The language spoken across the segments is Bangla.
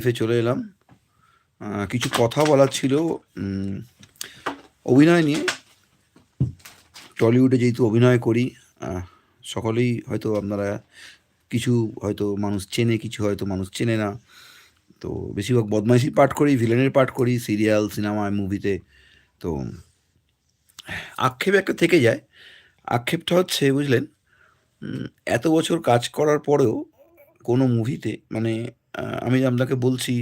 লাইফে চলে এলাম। কিছু কথা বলার ছিল অভিনয় নিয়ে। টলিউডে যেহেতু অভিনয় করি সকলেই হয়তো আপনারা কিছু হয়তো মানুষ চেনে, কিছু হয়তো মানুষ চেনে না। তো বেশিরভাগ বদমাইশি পাঠ করি, ভিলেনের পাঠ করি, সিরিয়াল সিনেমায় মুভিতে। তো আক্ষেপ একটা থেকে যায়। আক্ষেপটা হচ্ছে, বুঝলেন এত বছর কাজ করার পরেও কোনো মুভিতে মানে আমি আপনাকে বলছি,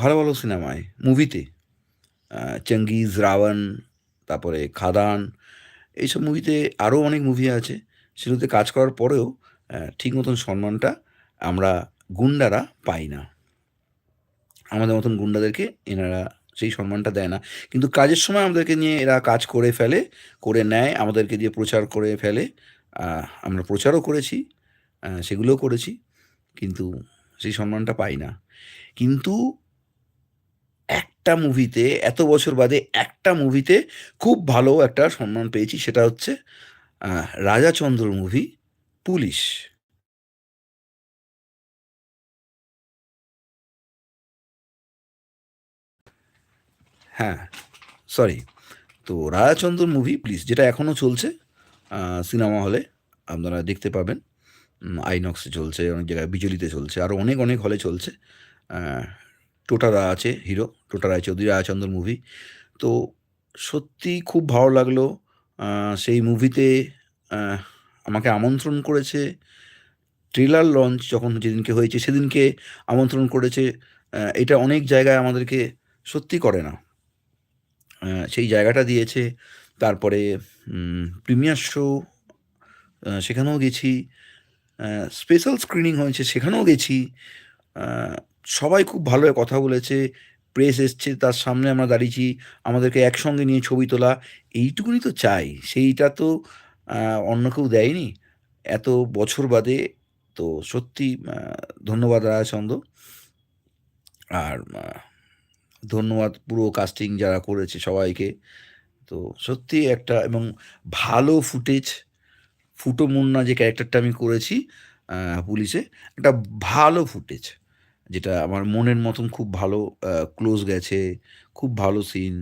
ভালো ভালো সিনেমায়, মুভিতে চেঙ্গিজ, রাওয়ান, তারপরে খাদান, এইসব মুভিতে আরও অনেক মুভি আছে, সেগুলোতে কাজ করার পরেও ঠিক মতন সম্মানটা আমরা গুন্ডারা পাই না। আমাদের মতন গুন্ডাদেরকে এনারা সেই সম্মানটা দেয় না। কিন্তু কাজের সময় আমাদেরকে নিয়ে এরা কাজ করে ফেলে, করে নেয়, আমাদেরকে দিয়ে প্রচার করে ফেলে আমরা প্রচারও করেছি সেগুলোও করেছি, কিন্তু সেই সম্মানটা পাই না। কিন্তু একটা মুভিতে, এত বছর বাদে একটা মুভিতে খুব ভালো একটা সম্মান পেয়েছি, সেটা হচ্ছে রাজাচন্দ্র মুভি, পুলিশ। হ্যাঁ সরি তো রাজাচন্দ্র মুভি প্লিজ যেটা এখনও চলছে সিনেমা হলে, আপনারা দেখতে পাবেন। আইনক্সে চলছে, অনেক জায়গায় বিজলিতে চলছে আরও অনেক অনেক হলে চলছে। টোটারা আছে, হিরো টোটা রায়চৌধুরী রায়চন্দ্র মুভি তো সত্যি খুব ভালো লাগল সেই মুভিতে আমাকে আমন্ত্রণ করেছে। ট্রেলার লঞ্চ যখন যেদিনকে হয়েছে, সেদিনকে আমন্ত্রণ করেছে এটা অনেক জায়গায় আমাদেরকে সত্যি করে না। সেই জায়গাটা দিয়েছে, তারপরে প্রিমিয়ার শো সেখানেও গেছি। স্পেশাল স্ক্রিনিং হয়েছে, সেখানেও গেছি। সবাই খুব ভালো কথা বলেছে প্রেস এসছে, তার সামনে আমরা দাঁড়িয়েছি, আমাদেরকে একসঙ্গে নিয়ে ছবি তোলা, এইটুকুনি তো চাই। সেইটা তো অন্য কেউ দেয়নি। এত বছর বাদে, তো সত্যি ধন্যবাদ রায়চন্দ্র আর ধন্যবাদ পুরো কাস্টিং যারা করেছে সবাইকে। তো সত্যি একটা, এবং ভালো ফুটেজ ফুটো মুন্না যে ক্যারেক্টারটা আমি করেছি পুলিশে, একটা ভালো ফুটেজ, যেটা আমার মনের মতন খুব ভালো ক্লোজ গেছে, খুব ভালো সিন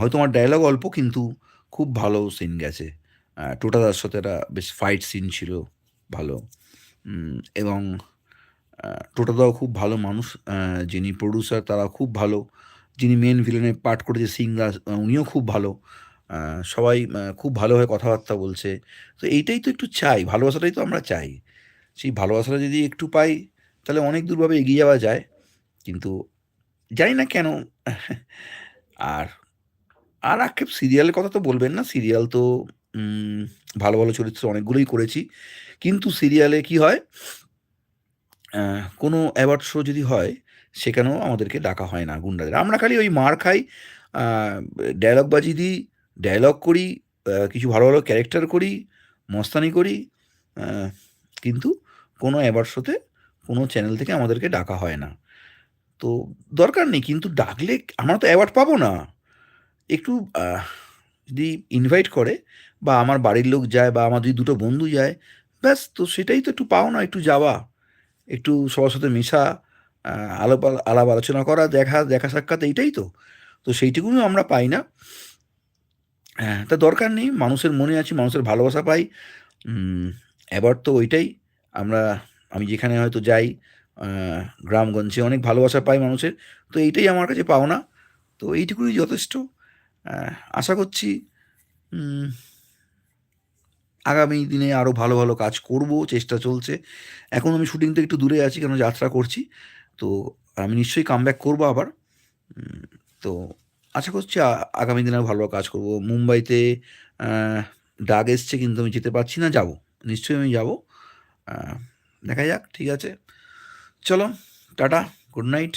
হয়তো আমার ডায়লগ অল্প, কিন্তু খুব ভালো সিন গেছে। টোটাদার সাথে একটা বেশ ফাইট সিন ছিল, ভালো। এবং টোটাদাও খুব ভালো মানুষ যিনি প্রডিউসার তারা খুব ভালো। যিনি মেন ভিলেনে পাঠ করেছে সিংরাজ উনিও খুব ভালো। সবাই খুব ভালোভাবে কথাবার্তা বলছে। তো এইটাই তো একটু চাই, ভালোবাসাটাই তো আমরা চাই। সেই ভালোবাসাটা যদি একটু পাই, তাহলে অনেক দূরভাবে এগিয়ে যাওয়া যায়। কিন্তু জানি না কেন, আর আর আক্ষেপ, সিরিয়ালের কথা তো বলবেন না। সিরিয়াল তো ভালো ভালো চরিত্র অনেকগুলোই করেছি। কিন্তু সিরিয়ালে কি হয় কোনো অ্যাওয়ার্ড শো যদি হয়, সেখানেও আমাদেরকে ডাকা হয় না গুন্ডাদের। আমরা খালি ওই মার খাই ডায়লগ বাজি দিই ডায়লগ করি কিছু ভালো ভালো ক্যারেক্টার করি, মস্তানি করি কিন্তু কোনো অ্যাওয়ার্ড শোতে কোনো চ্যানেল থেকে আমাদেরকে ডাকা হয় না। তো দরকার নেই, কিন্তু ডাকলে আমরা তো অ্যাওয়ার্ড পাবো না। একটু যদি ইনভাইট করে বা আমার বাড়ির লোক যায় বা আমার যদি দুটো বন্ধু যায়, ব্যাস, তো সেটাই তো একটু পাও না একটু যাওয়া, একটু সবার সাথে মেশা আলাপ আলাপ আলোচনা করা, দেখা দেখা সাক্ষাৎ, এইটাই তো। তো সেইটুকুনিও আমরা পাই না। হ্যাঁ তা দরকার নেই। মানুষের মনে আছি, মানুষের ভালোবাসা পাই। এবার তো ওইটাই। আমরা, আমি যেখানে হয়তো যাই গ্রামগঞ্জে অনেক ভালোবাসা পাই মানুষের। তো এইটাই আমার কাছে পাওনা। তো এইটুকুই যথেষ্ট। আশা করছি আগামী দিনে আরও ভালো ভালো কাজ করব, চেষ্টা চলছে। এখন আমি শুটিং থেকে একটু দূরে আছি, কেন যাত্রা করছি। তো আমি নিশ্চয়ই কাম ব্যাক করব আবার। তো আশা করছি আগামী দিনে ভালো কাজ করব। মুম্বাইতে ডাক এসছে কিন্তু আমি যেতে পারছি না, যাব। নিশ্চয়ই আমি যাব। দেখা যাক, ঠিক আছে। চলো, টাটা, গুড নাইট।